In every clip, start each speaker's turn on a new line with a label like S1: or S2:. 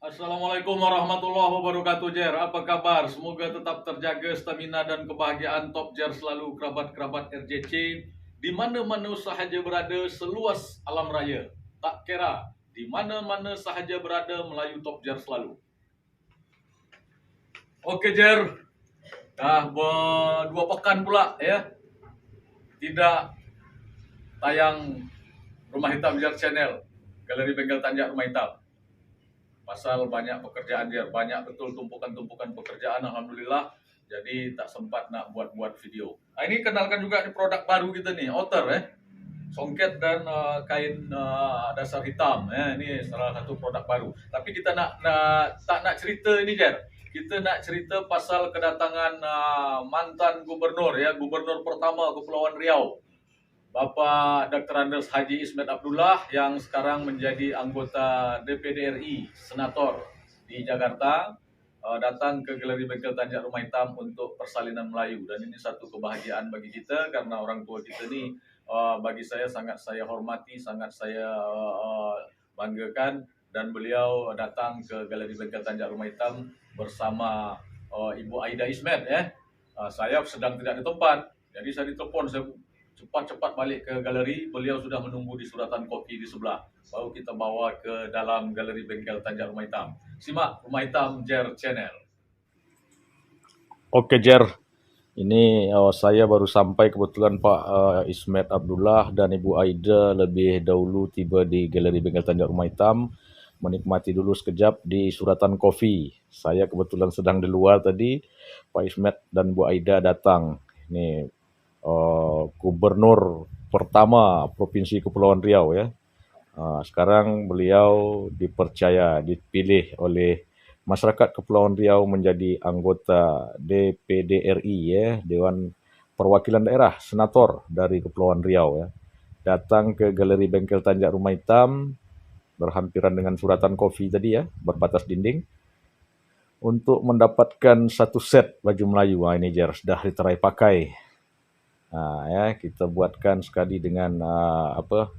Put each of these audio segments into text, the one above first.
S1: Assalamualaikum warahmatullahi wabarakatuh Jer. Apa kabar? Semoga tetap terjaga stamina dan kebahagiaan Top Jer selalu kerabat-kerabat RJC Di mana-mana sahaja berada seluas alam raya. Tak kira di mana-mana sahaja berada Melayu Top Jer selalu. Okey Jer. Dah berdua pekan pula ya. Tidak tayang Rumah Hitam Jer Channel. Galeri Bengkel Tanjak Rumah Hitam pasal banyak pekerjaan dia banyak betul tumpukan-tumpukan pekerjaan alhamdulillah jadi tak sempat nak buat-buat video. Ah, ini kenalkan juga ni produk baru kita ni, outer eh. Songket dan uh, kain uh, dasar hitam eh. Ini salah satu produk baru. Tapi kita nak, nak tak nak cerita ini Jer. Kita nak cerita pasal kedatangan uh, mantan gubernur ya, gubernur pertama Kepulauan Riau. Bapak Dr. Andes Haji Ismet Abdullah yang sekarang menjadi anggota DPD RI Senator di Jakarta uh, datang ke Galeri Bengkel Tanjak Rumah Hitam untuk persalinan Melayu dan ini satu kebahagiaan bagi kita karena orang tua kita ni uh, bagi saya sangat saya hormati, sangat saya uh, banggakan dan beliau datang ke Galeri Bengkel Tanjak Rumah Hitam bersama Ibu Aida Ismet ya. saya sedang tidak di tempat jadi saya ditelepon saya cepat-cepat balik ke galeri. Beliau sudah menunggu di suratan kopi di sebelah. Baru kita bawa ke dalam galeri bengkel Tanjak Rumah Hitam. Simak Rumah Hitam Jer Channel.
S2: Oke Jer, ini uh, saya baru sampai kebetulan Pak uh, Ismet Abdullah dan Ibu Aida lebih dahulu tiba di Galeri Bengkel Tanjak Rumah Hitam menikmati dulu sekejap di suratan kopi. Saya kebetulan sedang di luar tadi, Pak Ismet dan Bu Aida datang. Ini uh, gubernur pertama Provinsi Kepulauan Riau ya. Uh, sekarang beliau dipercaya dipilih oleh masyarakat Kepulauan Riau menjadi anggota DPD RI ya, Dewan Perwakilan Daerah Senator dari Kepulauan Riau ya. Datang ke Galeri Bengkel Tanjak Rumah Hitam berhampiran dengan suratan kopi tadi ya, berbatas dinding untuk mendapatkan satu set baju Melayu. Wah, ini jar sudah diterai pakai Ha, ya, kita buatkan sekali dengan uh, apa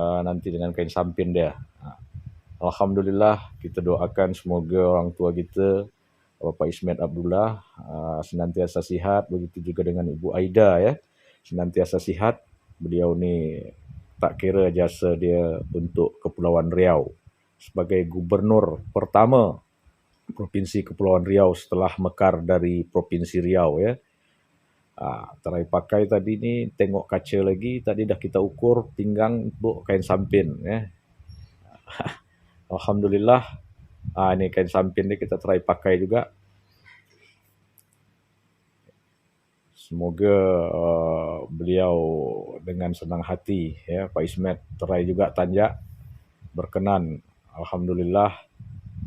S2: uh, nanti dengan kain sampin dia. Ha. Alhamdulillah kita doakan semoga orang tua kita Bapak Ismet Abdullah uh, senantiasa sihat. Begitu juga dengan Ibu Aida ya. Senantiasa sihat. Beliau ni tak kira jasa dia untuk Kepulauan Riau. Sebagai gubernur pertama Provinsi Kepulauan Riau setelah mekar dari Provinsi Riau ya Ah, terai pakai tadi ni tengok kaca lagi tadi dah kita ukur pinggang buk kain sampin ya. Alhamdulillah. Ah ini kain sampin ni kita terai pakai juga. Semoga uh, beliau dengan senang hati ya Pak Ismet terai juga tanjak berkenan. Alhamdulillah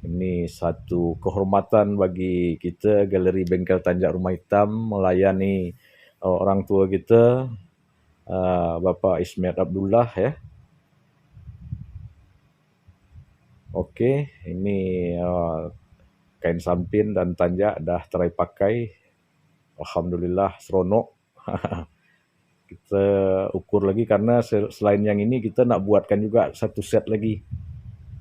S2: ini satu kehormatan bagi kita Galeri Bengkel Tanjak Rumah Hitam melayani orang tua kita uh, Bapa Ismet Abdullah ya. Okey, ini uh, kain sampin dan tanjak dah terai pakai. Alhamdulillah seronok. kita ukur lagi karena selain yang ini kita nak buatkan juga satu set lagi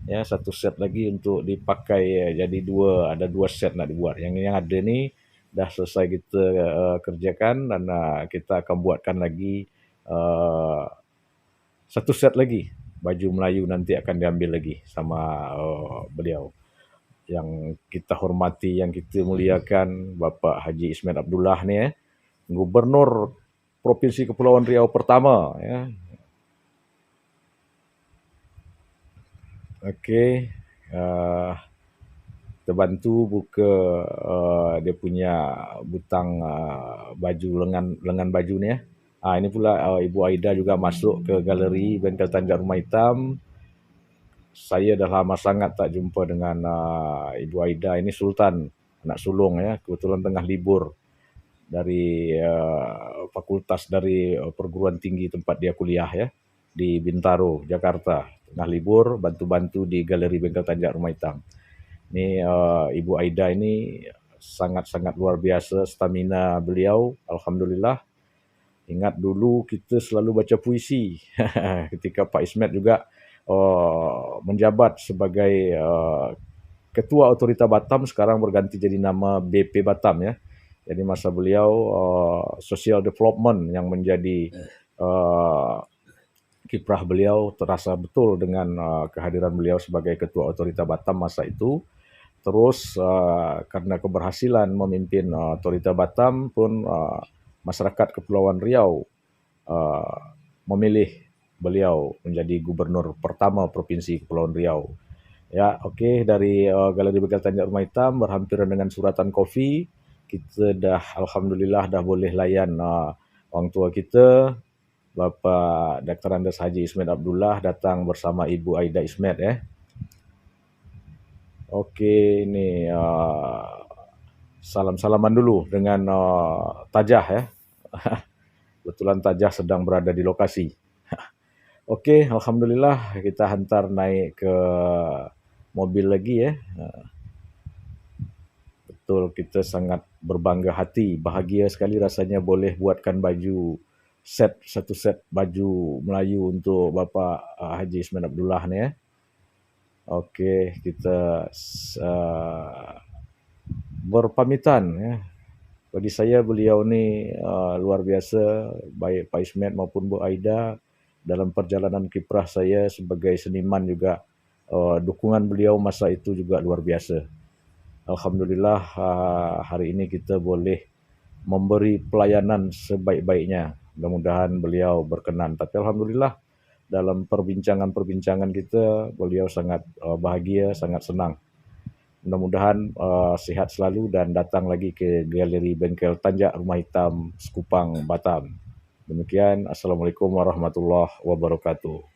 S2: ya satu set lagi untuk dipakai ya. jadi dua ada dua set nak dibuat yang yang ada ni dah selesai kita uh, kerjakan dan uh, kita akan buatkan lagi uh, satu set lagi. Baju Melayu nanti akan diambil lagi sama uh, beliau. Yang kita hormati yang kita muliakan Bapak Haji Ismail Abdullah ni eh. Gubernur Provinsi Kepulauan Riau pertama ya. Okey. Uh, kita bantu buka uh, dia punya butang uh, baju lengan lengan baju ni ya. Ah ini pula uh, Ibu Aida juga masuk ke galeri Bengkel Tanjak Rumah Hitam. Saya dah lama sangat tak jumpa dengan uh, Ibu Aida ini Sultan anak sulung ya. Kebetulan tengah libur dari uh, fakultas dari uh, perguruan tinggi tempat dia kuliah ya di Bintaro, Jakarta tengah libur bantu-bantu di Galeri Bengkel Tanjak Rumah Hitam. Ini uh, Ibu Aida ini sangat-sangat luar biasa stamina beliau. Alhamdulillah. Ingat dulu kita selalu baca puisi ketika Pak Ismet juga uh, menjabat sebagai uh, Ketua Otorita Batam sekarang berganti jadi nama BP Batam ya. Jadi masa beliau uh, Social Development yang menjadi uh, kiprah beliau terasa betul dengan uh, kehadiran beliau sebagai Ketua Otorita Batam masa itu. Terus uh, karena keberhasilan memimpin Otorita Batam pun uh, masyarakat Kepulauan Riau uh, memilih beliau menjadi gubernur pertama Provinsi Kepulauan Riau. Ya, okey dari uh, Galeri Begal Tanjak Rumah Hitam berhampiran dengan suratan kopi. Kita dah alhamdulillah dah boleh layan uh, orang tua kita Bapak Dr. Andes Haji Ismet Abdullah datang bersama Ibu Aida Ismet eh. Okey, ini uh, salam-salaman dulu dengan uh, Tajah ya. Kebetulan Tajah sedang berada di lokasi. Okey, alhamdulillah kita hantar naik ke mobil lagi ya. Betul kita sangat berbangga hati, bahagia sekali rasanya boleh buatkan baju set satu set baju Melayu untuk Bapa uh, Haji Ismail Abdullah ni ya. Okey, kita uh, berpamitan ya. Bagi saya beliau ni uh, luar biasa baik Pak Ismet maupun Bu Aida dalam perjalanan kiprah saya sebagai seniman juga uh, dukungan beliau masa itu juga luar biasa. Alhamdulillah uh, hari ini kita boleh memberi pelayanan sebaik-baiknya. Mudah-mudahan beliau berkenan. Tapi alhamdulillah dalam perbincangan-perbincangan kita beliau sangat uh, bahagia, sangat senang. Mudah-mudahan uh, sihat selalu dan datang lagi ke Galeri Bengkel Tanjak Rumah Hitam Sekupang Batam. Demikian, Assalamualaikum warahmatullahi wabarakatuh.